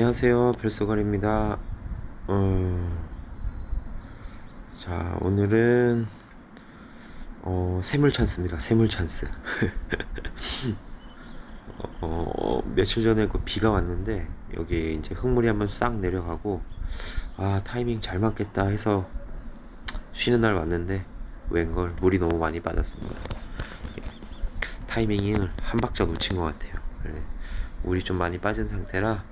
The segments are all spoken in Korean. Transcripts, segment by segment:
안녕하세요. 별소갈입니다. 어... 자 오늘은 어, 세물 찬스입니다. 세물 찬스. 어, 어, 며칠 전에 그 비가 왔는데 여기 이제 흙물이 한번 싹 내려가고 아 타이밍 잘 맞겠다 해서 쉬는 날 왔는데 웬걸 물이 너무 많이 빠졌습니다. 타이밍을 한 박자 놓친 것 같아요. 네. 물이 좀 많이 빠진 상태라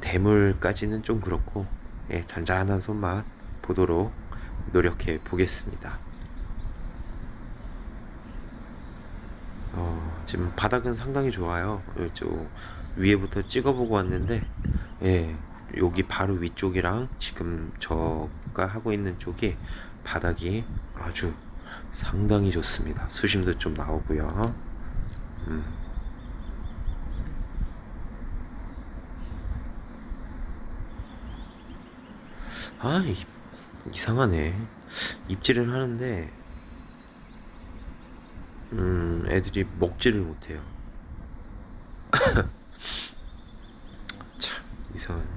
대물까지는 좀 그렇고 예, 잔잔한 손맛 보도록 노력해 보겠습니다. 어, 지금 바닥은 상당히 좋아요. 이쪽 위에부터 찍어보고 왔는데 예, 여기 바로 위쪽이랑 지금 저가 하고 있는 쪽이 바닥이 아주 상당히 좋습니다. 수심도 좀 나오고요. 음. 아, 이, 이상하네. 입질을 하는데, 음, 애들이 먹지를 못해요. 참, 이상하네.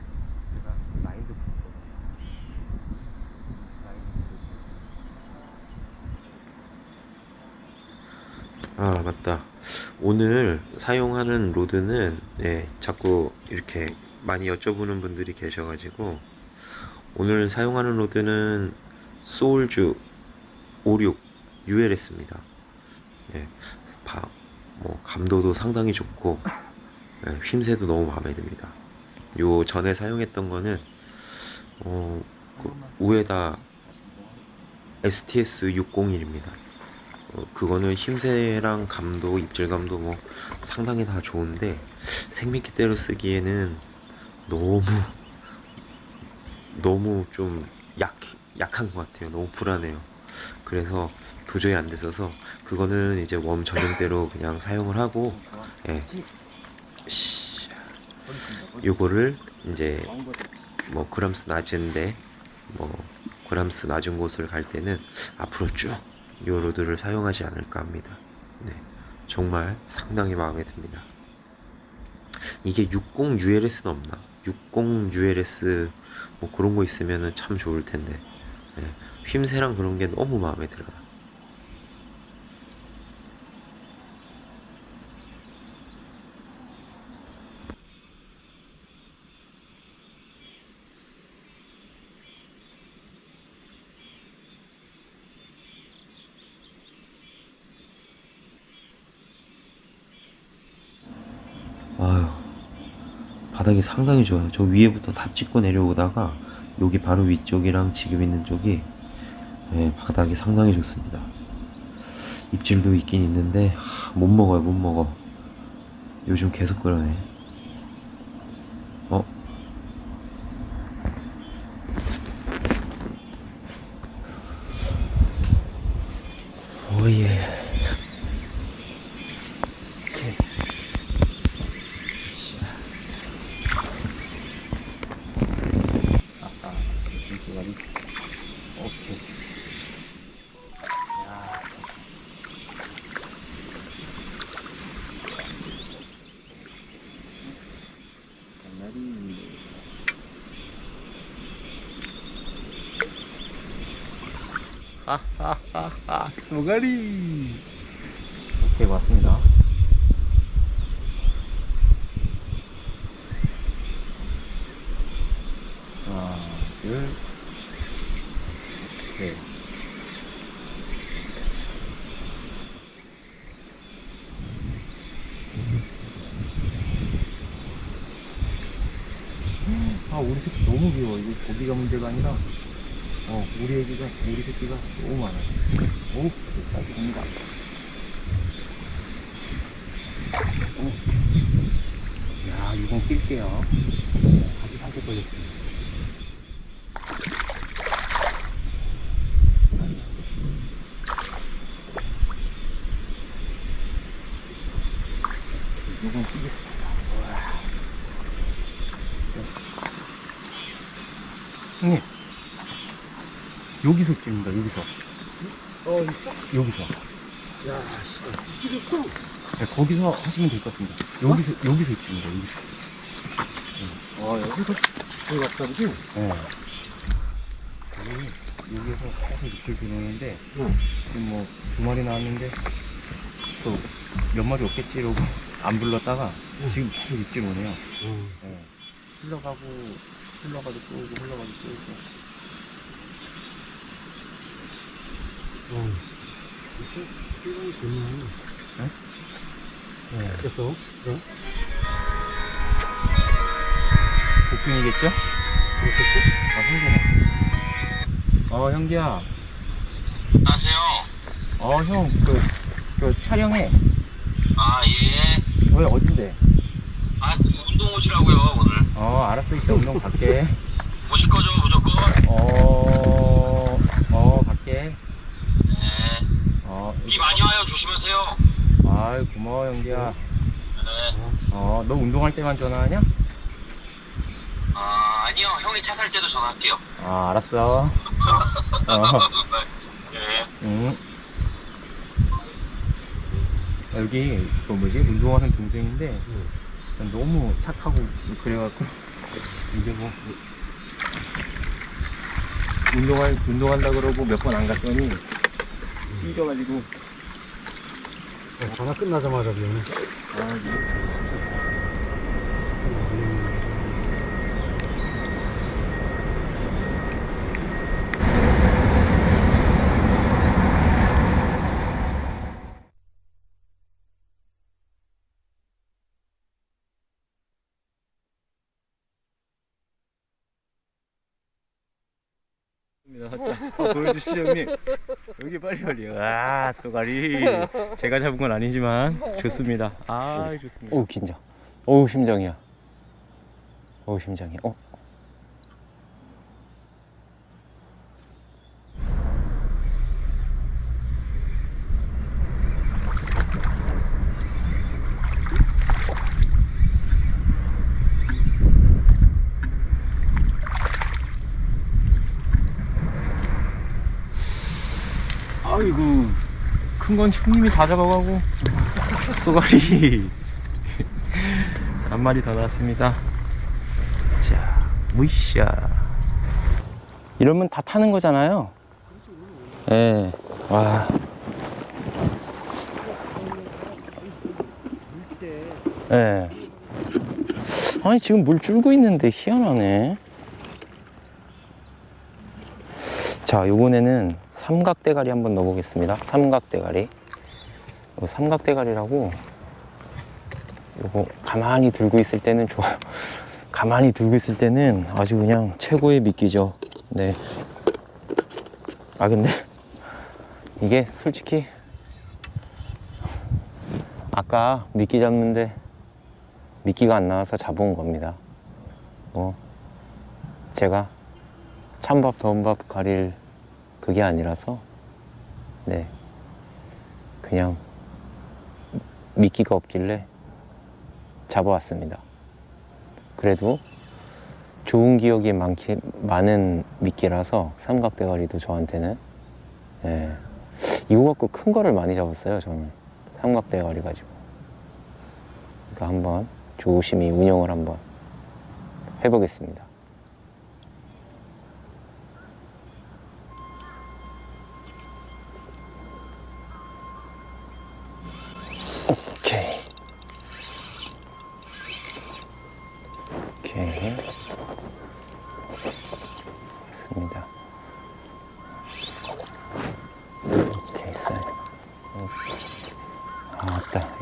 아, 맞다. 오늘 사용하는 로드는, 예, 자꾸 이렇게 많이 여쭤보는 분들이 계셔가지고, 오늘 사용하는 로드는 소울주 56 ULS입니다. 예, 바, 뭐 감도도 상당히 좋고 예, 휨새도 너무 마음에 듭니다. 요 전에 사용했던 거는 어, 그 우에다 STS 601입니다. 어, 그거는 힘새랑 감도, 입질감도 뭐 상당히 다 좋은데 생미끼대로 쓰기에는 너무 너무 좀 약, 약한 것 같아요. 너무 불안해요. 그래서 도저히 안 됐어서 그거는 이제 웜 전용대로 그냥 사용을 하고 예. 씨, 요거를 이제 뭐 그람스 낮은데 뭐 그람스 낮은 곳을 갈 때는 앞으로 쭉 요 로드를 사용하지 않을까 합니다. 네. 정말 상당히 마음에 듭니다. 이게 60 ULS는 없나? 60 ULS 뭐 그런 거 있으면은 참 좋을 텐데 예, 휨새랑 그런 게 너무 마음에 들어요. 바닥이 상당히 좋아요. 저 위에부터 다 찍고 내려오다가 여기 바로 위쪽이랑 지금 있는 쪽이 예, 바닥이 상당히 좋습니다. 입질도 있긴 있는데 하, 못 먹어요, 못 먹어. 요즘 계속 그러네. 어? 오예. 아까 물기 가리 오케이. 야. 장날이 하하하하 수가리 오케이 맞습니다 하나 둘 셋. 아 우리 새끼 너무 귀여워 이거 고기가 문제가 아니라 어 우리 새끼가 너무 많아. 오 됐다. 어. 야 이건 낄게요. 아주 살짝 걸렸습니다 이건 끼겠습니다. 우와. 형님 여기서 찍는다 여기서 어, 있어? 여기서 야, 씨, 찌겠어. 네, 거기서 하시면 될 것 같습니다 여기서 여기서 찍는다 여기서 응. 아, 여기서 여기 갔다 그지? 네. 여기, 여기에서 계속 밑을 들어오는데, 응. 지금 뭐, 두 마리 나왔는데, 또, 몇 마리 없겠지, 이러고, 안 불렀다가, 응. 지금 계속 입질 오네요. 응. 네. 흘러가고, 흘러가도 또 오고, 흘러가도 또 오고. 응. 이렇게 시간이. 네. 그렇겠지? 아, 형제네. 어, 형제야. 안녕하세요. 어, 형, 그, 그, 촬영해. 아, 예. 왜, 어딘데? 아, 운동 오시라고요, 오늘. 어, 알았어. 이따 운동 갈게. 오실 거죠, 무조건? 어, 어, 갈게. 비 많이 와요, 조심하세요. 아이, 고마워, 형제야. 네. 어, 너 운동할 때만 전화하냐? 아, 아니요. 형이 차 살 때도 전화할게요. 아, 알았어. 어, 네. 응. 여기, 그 뭐지? 운동하는 동생인데, 난 너무 착하고, 그래갖고, 이제 뭐, 운동할, 운동한다 그러고 몇 번 안 갔더니, 삐져가지고, 어, 전화 끝나자마자 미안해. 아, 이 거 어, 보여주시죠 형님? 여기 빨리 빨리. 아 쏘가리. 제가 잡은 건 아니지만 좋습니다. 아 좋습니다. 어우 긴장. 어우 심장이야. 어우 심장이야. 어 아이고 큰 건 형님이 다 잡아가고 쏘가리 한 마리 더 나왔습니다 자 무이샤 이러면 다 타는 거잖아요 예. 와. 예. 아니 지금 물 줄고 있는데 희한하네 자 요번에는 삼각대가리 한번 넣어보겠습니다. 삼각대가리. 요 삼각대가리라고 요거 가만히 들고 있을 때는 좋아요. 가만히 들고 있을 때는 아주 그냥 최고의 미끼죠. 네. 아 근데 이게 솔직히 아까 미끼 잡는데 미끼가 안 나와서 잡아온 겁니다. 뭐 제가 찬밥 더운밥 가릴 그게 아니라서 네. 그냥 미끼가 없길래 잡아왔습니다. 그래도 좋은 기억이 많기, 많은 미끼라서 삼각대가리도 저한테는 예. 이거 갖고 큰 거를 많이 잡았어요 저는. 삼각대가리 가지고. 그러니까 한번 조심히 운영을 한번 해보겠습니다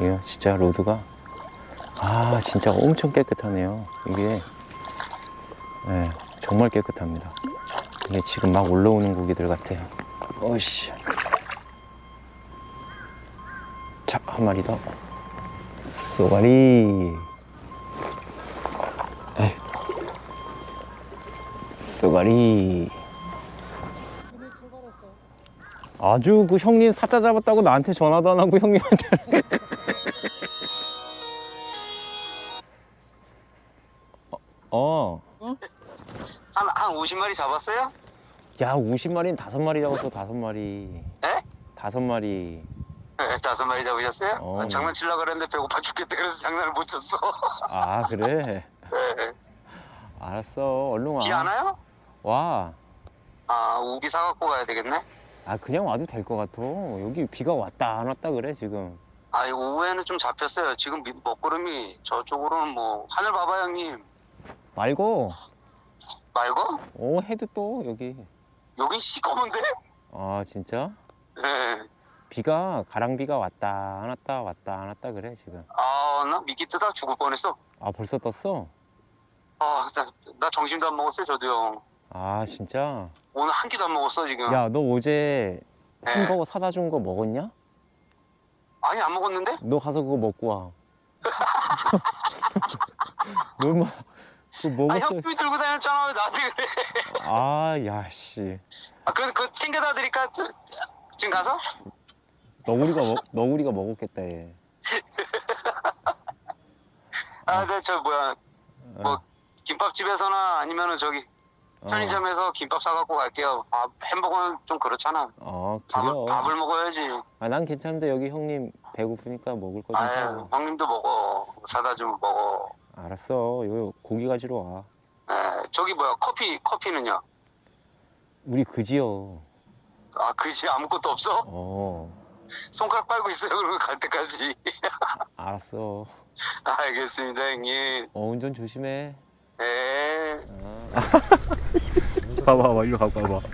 이거 진짜 로드가. 아, 진짜 엄청 깨끗하네요. 이게. 네, 정말 깨끗합니다. 이게 지금 막 올라오는 고기들 같아요. 어이씨. 자, 한 마리 더. 쏘가리. 쏘가리. 아주 그 형님 사자 잡았다고 나한테 전화도 안 하고 형님한테. 50마리 잡았어요? 야, 50마리는 다섯 마리 잡았어, 다섯 마리. 에? 다섯 마리. 네, 다섯 마리 잡으셨어요? 어. 아, 장난치려고 그랬는데 배고파 죽겠다 그래서 장난을 못 쳤어. 아, 그래? 네. 알았어. 얼른 와. 비 안 와요? 와. 아 우비 사갖고 가야 되겠네. 아 그냥 와도 될 것 같아. 여기 비가 왔다 안 왔다 그래 지금. 아 오후에는 좀 잡혔어요. 지금 미- 먹구름이 저쪽으로는 뭐 하늘 봐봐 형님. 말고. 말고 어 해도 또 여기. 여긴 시꺼먼데? 아 진짜? 예. 비가 가랑비가 왔다 안 왔다 왔다 안 왔다 그래 지금. 아나 미끼 뜨다 죽을 뻔했어. 아 벌써 떴어? 아 나 나 점심도 안 먹었어요 저도요. 아 진짜? 오늘 한 끼도 안 먹었어 지금. 야 너 어제 한 네. 거 사다 준 거 먹었냐? 아니 안 먹었는데? 너 가서 그거 먹고 와. 너 뭐, 그거 아 먹었어. 형님이 들고 다녔잖아 왜 나한테 그래? 아, 야, 씨. 아 그래도 그거 챙겨다 드릴까? 저- 지금 가서? 너구리가, 먹, 너구리가 먹었겠다, 얘. 아, 저, 저 뭐야 어, 뭐, 김밥집에서나 아니면은 저기 어. 편의점에서 김밥 사갖고 갈게요. 밥 햄버거는 좀 그렇잖아. 어, 밥을, 그래요. 밥을 먹어야지. 아, 난 괜찮은데 여기 형님 배고프니까 먹을 거 좀 아유 사. 형님도 먹어. 사다 주면 먹어. 알았어. 요 고기 가지러 와. 에, 저기 뭐야 커피 커피는요? 우리 그지요. 아 그지 아무것도 없어? 어, 손가락 빨고 있어요. 그러면 갈 때까지. 알았어. 알겠습니다 형님. 어, 운전 조심해. 에. 아. 봐봐, 봐봐, 이거 갖고 와봐.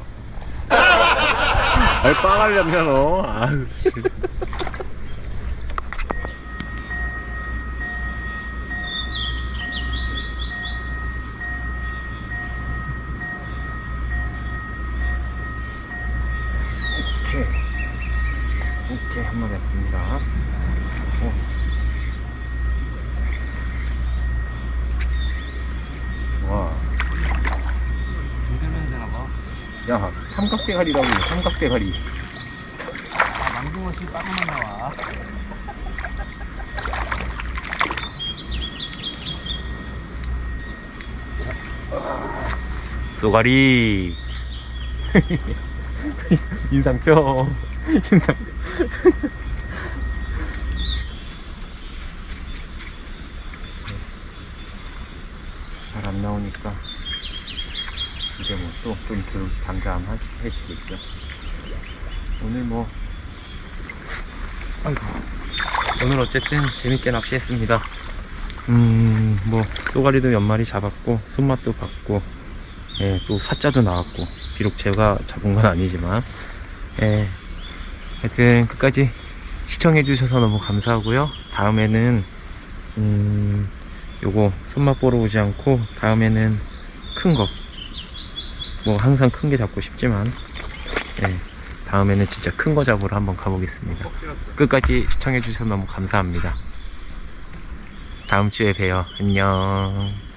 아이, 빵하려면 너. 아유. 오케이. 오케이, 한 마리 왔습니다. 어. 와. 운전해야 되나 봐. 야, 삼각대가리라고, 삼각대가리. 아, 망둥어 씨 빠꾸만 나와. 쏘가리. 인상표. 인상. 잘 안 나오니까 이제 뭐 또좀 담담해지겠죠. 오늘 뭐 아이고 오늘 어쨌든 재밌게 낚시했습니다. 음, 뭐, 쏘가리도 몇 마리 잡았고, 손맛도 봤고, 예, 또 사자도 나왔고, 비록 제가 잡은 건 아니지만, 예, 하여튼 끝까지 시청해주셔서 너무 감사하고요. 다음에는, 음, 요거 손맛 보러 오지 않고, 다음에는 큰 거, 뭐, 항상 큰 게 잡고 싶지만, 예, 다음에는 진짜 큰 거 잡으러 한번 가보겠습니다. 끝까지 시청해 주셔서 너무 감사합니다. 다음 주에 봬요. 안녕.